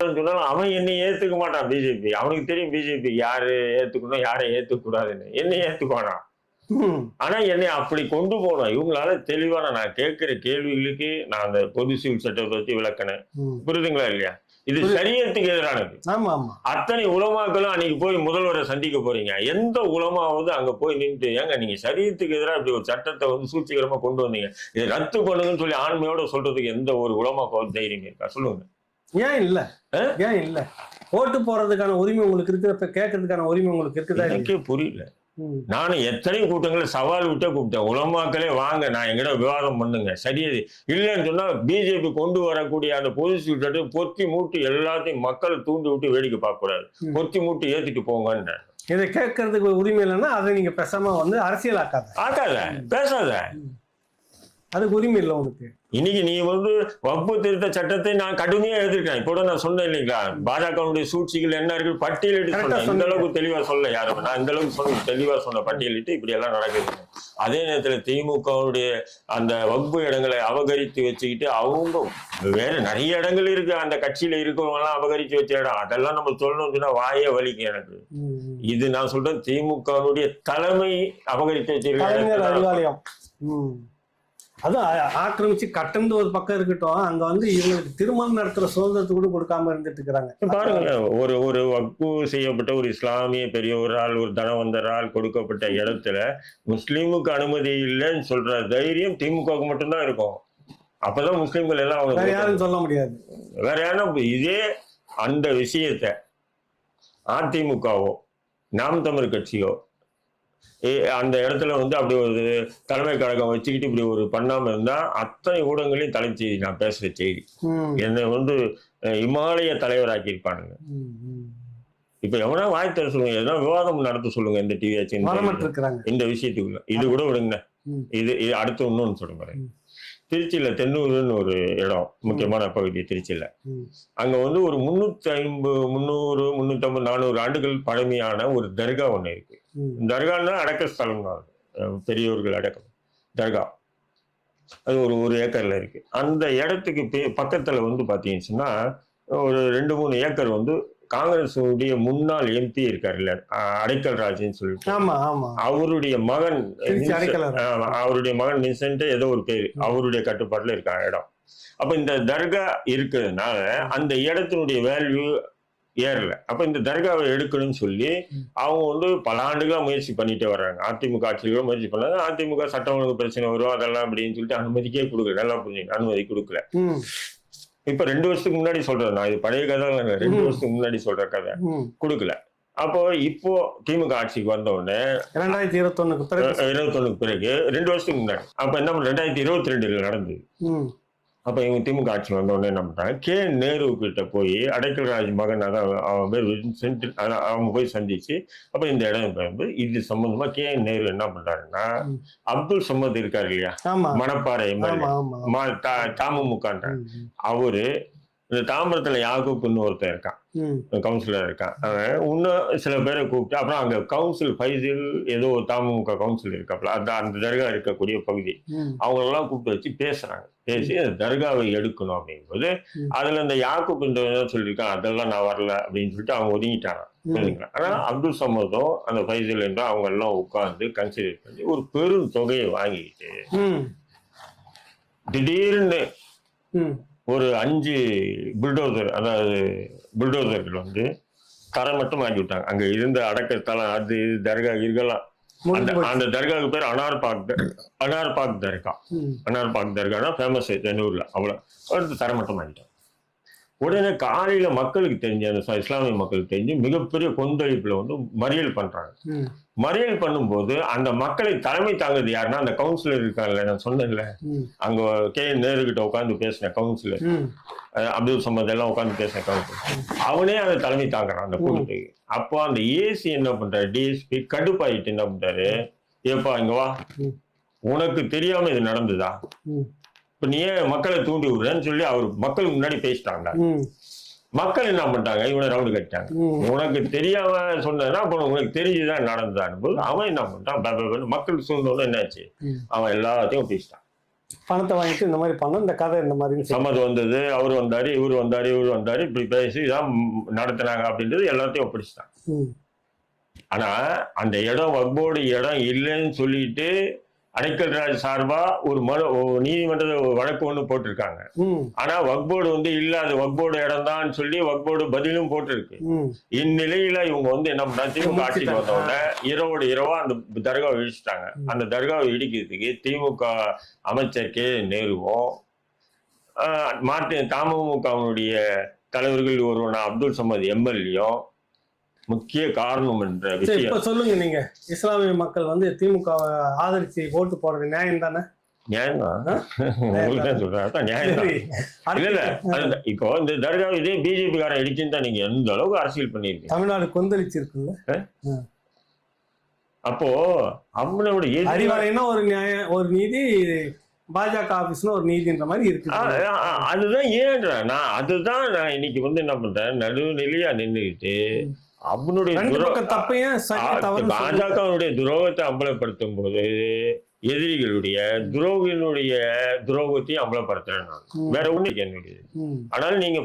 சொன்னாலும் அவன் என்னை ஏத்துக்க மாட்டான் பிஜேபி அவனுக்கு தெரியும் பிஜேபி யாரு ஏத்துக்கணும் யாரை ஏத்துக்க கூடாதுன்னு என்னை ஏத்துக்குவானா? ம். ஆனா என்னை அப்படி கொண்டு போனோம் இவங்களால தெளிவான நான் கேட்கிற கேள்விகளுக்கு நான் அந்த பொது சிவில் சட்டத்தை பத்தி விளக்கினேன். புரியுதுங்களா இல்லையா? இது சரியத்துக்கு எதிரானது. அத்தனை உலமாக்களும் அன்னைக்கு போய் முதல்வரை சந்திக்க போறீங்க. எந்த உலமாவது அங்க போய் நின்று ஏங்க நீங்க சரியத்துக்கு எதிராக இப்படி ஒரு சட்டத்தை வந்து சூழ்ச்சிகரமா கொண்டு வந்தீங்க? இதை ரத்து பண்ணுங்கன்னு சொல்லி ஆண்மையோட சொல்றதுக்கு எந்த ஒரு உலமாக்கள் தைரியம் இருக்கா? சொல்லுங்க. ஏன் இல்ல? ஏன் இல்ல? ஓட்டு போறதுக்கான உரிமை உங்களுக்கு இருக்கிறப்ப கேட்கறதுக்கான உரிமை உங்களுக்கு இருக்குதா? எனக்கே புரியல. நானும் எத்தனை கூட்டங்களை சவால் விட்டே கூப்பிட்டேன். உலமாக்களே வாங்க நான் எங்கிட்ட விவாதம் பண்ணுங்க? சரியது இல்லைன்னு சொன்னா பிஜேபி கொண்டு வரக்கூடிய அந்த பொது பொத்தி மூட்டி எல்லாத்தையும் மக்களை தூண்டி விட்டு வேடிக்கை பார்க்க கூடாது ம். பொத்தி மூட்டி ஏத்திட்டு போங்கன்னு. இதை கேட்கறதுக்கு உரிமை இல்லைன்னா அதை நீங்க பேசாம வந்து அரசியல் ஆக்காத. ஆக்காத பேசாத. அதுக்கு உரிமை இல்லை உனக்கு. இன்னைக்கு நீ வந்து வகுப்பு திருத்த சட்டத்தை நான் கடுமையா எதிர்க்கிறேன். இப்போ நான் சொன்னேன் இல்லைங்களா? பாஜகவுடைய சூழ்ச்சிகள் என்ன இருக்கு? பட்டியலிட்டு சொன்னேன். இந்த. அளவுக்கு தெளிவா சொல்ல யாரும் நான் இந்த அளவுக்கு சொன்ன தெளிவா சொன்ன பட்டியலிட்டு இப்படி எல்லாம் நடக்குது. அதே நேரத்துல திமுகவுடைய அந்த வகுப்பு இடங்களை அபகரித்து வச்சுக்கிட்டு அவங்க வேற நிறைய இடங்கள் இருக்கு. அந்த கட்சியில இருக்கிறவங்க எல்லாம் அபகரித்து வச்ச இடம். அதெல்லாம் நம்ம சொல்லணும்னு சொன்னா வாயே வலிக்கும் எனக்கு. இது நான் சொல்றேன் திமுகவுடைய தலைமை அபகரித்து வச்சிருக்க அதுவும் ஆக்கிரமிச்சு கட்டந்து ஒரு பக்கம் இருக்கட்டும். அங்க வந்து இவங்களுக்கு திருமணம் நடத்துற சுதந்திரத்தை கூட கொடுக்காம இருந்துட்டு இருக்கிறாங்க. பாருங்க ஒரு ஒரு வக்பு செய்யப்பட்ட ஒரு இஸ்லாமிய பெரியவரால் ஒரு தனவந்தரால் கொடுக்கப்பட்ட இடத்துல முஸ்லீமுக்கு அனுமதி இல்லைன்னு சொல்ற தைரியம் திமுகவுக்கு மட்டும்தான் இருக்கும். அப்பதான் முஸ்லீம்கள் எல்லாம் வேற யாரும் சொல்ல முடியாது. வேற யாரும் இதே அந்த விஷயத்த அதிமுகவோ நாம் தமிழ் கட்சியோ அந்த இடத்துல வந்து அப்படி ஒரு தலைமை கழகம் வச்சுக்கிட்டு இப்படி ஒரு பண்ணாம இருந்தா அத்தனை ஊடகங்களையும் தலைச்செய்தி நான் பேசுற செய்தி. என்னை வந்து இமாலய தலைவராக்கி இருப்பானுங்க. இப்ப எவனா வாய் தர சொல்லுங்க எதனா விவாதம் நடத்த சொல்லுங்க இந்த டிவி இந்த விஷயத்துக்குள்ள இது கூட விடுங்க. இது இது அடுத்து இன்னொன்னு சொல்ல பாருங்க ம். திருச்சியில தென்னூருன்னு ஒரு இடம் முக்கியமான பகுதி திருச்சியில. அங்க வந்து ஒரு முன்னூத்தி ஐம்பது முந்நூறு முன்னூத்தி நானூறு ஆண்டுகள் பழமையான ஒரு தர்கா ஒண்ணு இருக்கு. தர்கான்னா அடக்க ஸ்தலம் தான். பெரியவர்கள் அடக்கம். தர்கா. அது ஒரு ஒரு ஏக்கர்ல இருக்கு. அந்த இடத்துக்கு பே- பக்கத்துல வந்து பாத்தீங்கன்னா ஒரு ரெண்டு மூணு ஏக்கர் வந்து காங்கிரஸ் உடைய முன்னாள் எம்பி இருக்காருல்ல அடைக்கல் ராஜ்னு சொல்லிட்டு. ஆமா ஆமா. அவருடைய மகன் அவருடைய மகன் வின்சென்ட் ஏதோ ஒரு பேரு. அவருடைய கட்டுப்பாட்டுல இருக்க இடம். அப்ப இந்த தர்கா இருக்கிறதுனால அந்த இடத்தினுடைய வேல்யூ ஏறல. அப்ப இந்த தர்காவை எடுக்கணும்னு சொல்லி. அவங்க வந்து பல ஆண்டுகளா முயற்சி பண்ணிட்டே வர்றாங்க. அதிமுக ஆட்சிகளும் முயற்சி பண்ணாங்க அதிமுக சட்டம் ஒழுங்கு பிரச்சனை வரும் அதெல்லாம் அப்படின்னு சொல்லிட்டு அனுமதிக்கே கொடுக்கல. நல்லா புரிஞ்சுங்க. அனுமதி கொடுக்கல. இப்ப ரெண்டு வருஷத்துக்கு முன்னாடி சொல்றேன் நான். இது பழைய கதை ரெண்டு. வருஷத்துக்கு முன்னாடி சொல்ற கதை. கொடுக்கல. அப்போ இப்போ திமுக ஆட்சிக்கு வந்த உடனே இரண்டாயிரத்தி இருபத்தொன்னுக்கு பிறகு. இருபத்தொன்னுக்கு பிறகு ரெண்டு வருஷத்துக்கு முன்னாடி. அப்ப என்ன ரெண்டாயிரத்தி இருபத்தி ரெண்டுல நடந்தது. ம். அப்ப இவங்க திமுக ஆட்சி வந்த உடனே என்ன பண்றாங்க? கே நேரு கிட்ட போய் அடைக்கல் ராஜ் மகன் அதான் அவன் பேர் அதான் அவங்க போய் சந்திச்சு அப்ப இந்த இடம் வந்து இது சம்பந்தமா கே நேரு என்ன பண்றாருன்னா. அப்துல் சம்மத் இருக்காரு இல்லையா? மணப்பாறை எம்எல்ஏ. தாமமுகன்ற. அவரு இந்த தாம்பரத்துல யாக்கூப்னு ஒருத்தன் இருக்கான். கவுன்சிலர் இருக்கான் அவன் இன்னும் சில பேரை கூப்பிட்டு அப்புறம் அங்க கவுன்சில் ஃபைசில் ஏதோ ஒரு தமுக கவுன்சில் இருக்காப்புல அந்த அந்த தர்கா இருக்கக்கூடிய பகுதி. அவங்களெல்லாம் கூப்பிட்டு வச்சு பேசுறாங்க பேசி அந்த தர்காவை எடுக்கணும் அப்படிங்கும்போது. அதுல இந்த யாக்கூப் இந்த சொல்லியிருக்கான் அதெல்லாம் நான் வரல அப்படின்னு சொல்லிட்டு அவங்க ஒதுங்கிட்டாங்க? ஆனா அப்துல் சமதும் அந்த ஃபைசல் என்றும் அவங்க எல்லாம் உட்கார்ந்து கன்சிடர் பண்ணி ஒரு பெரும் தொகையை வாங்கிக்கிட்டு ம். திடீர்னு. ஒரு அஞ்சு புல்டோசர் அதாவது புல்டோசர்கள் வந்து தரை மட்டும் வாங்கி விட்டாங்க. அங்க இருந்த அடக்கத்தலம் அது இது தர்கா இருக்கலாம் அந்த தர்காவுக்கு பேர் அனார் பாக் அனார் பாக் தர்கா. அனார் பாக் தர்கானா ஃபேமஸ் தென்னூர்ல அவ்வளவு. அடுத்து தரை மட்டும் வாங்கிட்டாங்க உடனே காலையில மக்களுக்கு தெரிஞ்சு அந்த இஸ்லாமிய மக்களுக்கு தெரிஞ்சு மிகப்பெரிய கொந்தளிப்புல வந்து மறியல் பண்றாங்க. மறியல் பண்ணும்போது அந்த மக்களை தலைமை தாங்குறது யாருன்னா அந்த கவுன்சிலர் இருக்காங்கல்ல நான் சொன்னேன்ல. அங்க கே. நேரு கிட்ட உட்காந்து பேசின கவுன்சிலர் அப்துல் சமத் எல்லாம் உட்காந்து பேசின கவுன்சிலர் அவனே அந்த தலைமை தாங்குறான் அந்த கூட்டத்துக்கு. அப்போ அந்த ஏசி என்ன பண்றாரு? டிஎஸ்பி கடுப்பாயிட்டு என்ன பண்றாரு? ஏப்பா இங்க வா. உனக்கு தெரியாம இது நடந்ததா. இப்ப நீ ஏன் மக்களை தூண்டி விடுறேன்னு சொல்லி அவர் மக்களுக்கு முன்னாடி பேசிட்டாங்க. மக்கள் என்ன பண்ணிட்டாங்க? இவனை ரவுண்டு கட்டிட்டாங்க. உனக்கு தெரியாம சொன்னதுன்னா அப்ப உனக்கு தெரிஞ்சுதான் நடந்ததான்னு போது அவன் என்ன பண்ணிட்டான்? மக்கள் சூழ்ந்தோட என்னாச்சு. அவன் எல்லாத்தையும் பேசிட்டான் பணத்தை வாங்கிட்டு இந்த மாதிரி பண்ணோம். இந்த கதை இந்த மாதிரி சம்மதம் வந்தது அவர் வந்தாரு இவர் வந்தாரு இவர் வந்தாரு இப்படி பேசி தான் நடத்தினாங்க அப்படின்றது எல்லாத்தையும் ஒப்படைச்சிட்டாங்க ம். ஆனா அந்த இடம் வக்போர்டு இடம் இல்லைன்னு சொல்லிட்டு அடைக்கல் ராஜ் சார்பா ஒரு மனு ஒரு நீதிமன்ற வழக்கு ஒன்று போட்டிருக்காங்க. ஆனா வக்போர்டு வந்து இல்ல அது வக்போர்டு இடம் தான் சொல்லி வக்போர்டு பதிலும் போட்டிருக்கு. இந்நிலையில இவங்க வந்து என்ன பண்ணாங்க? திமுக ஆட்சிக்கு வந்த உடனே இரவோடு இரவா அந்த தர்காவை இடிச்சிட்டாங்க. அந்த தர்காவை இடிக்கிறதுக்கு திமுக அமைச்சர் கே. நேருவும் மார்டின் தமுகவினுடைய தலைவர்கள் ஒருவனா அப்துல் சமத் எம்எல்ஏயும் முக்கிய காரணம் என்ற விஷயம். இப்ப சொல்லுங்க நீங்க. இஸ்லாமிய மக்கள் வந்து திமுக ஆதரிச்சு ஓட்டு போடுறது நியாயம் தானே? நியாயம் தான் உங்களுக்கு தான்? சொல்றேன். அதான் நியாயம் தான் சரி. இல்ல இல்ல. அது இப்போ இந்த தர்கா இதே பிஜேபி காரன் இடிச்சுன்னு தான் நீங்க எந்த அளவுக்கு அரசியல் பண்ணிருக்கீங்க தமிழ்நாடு கொந்தளிச்சு இருக்குல்ல அப்போ அவனோட அறிவாலயம்னா ஒரு நியாயம் ஒரு நீதி பாஜக ஆபீஸ்னு ஒரு நீதின்ற மாதிரி இருக்கு அதுதான் ஏன்றேன் நான் அதுதான் நான் இன்னைக்கு வந்து என்ன பண்றேன்? நடுநிலையா நின்றுக்கிட்டு அவனுடைய பாஜகவுடைய துரோகத்தை அம்பலப்படுத்தும் போது எதிரிகளுடைய துரோகினுடைய துரோகத்தையும் அம்பலப்படுத்துறேன் நான். வேற ஒண்ணு என்னுடைய ஆனால் நீங்க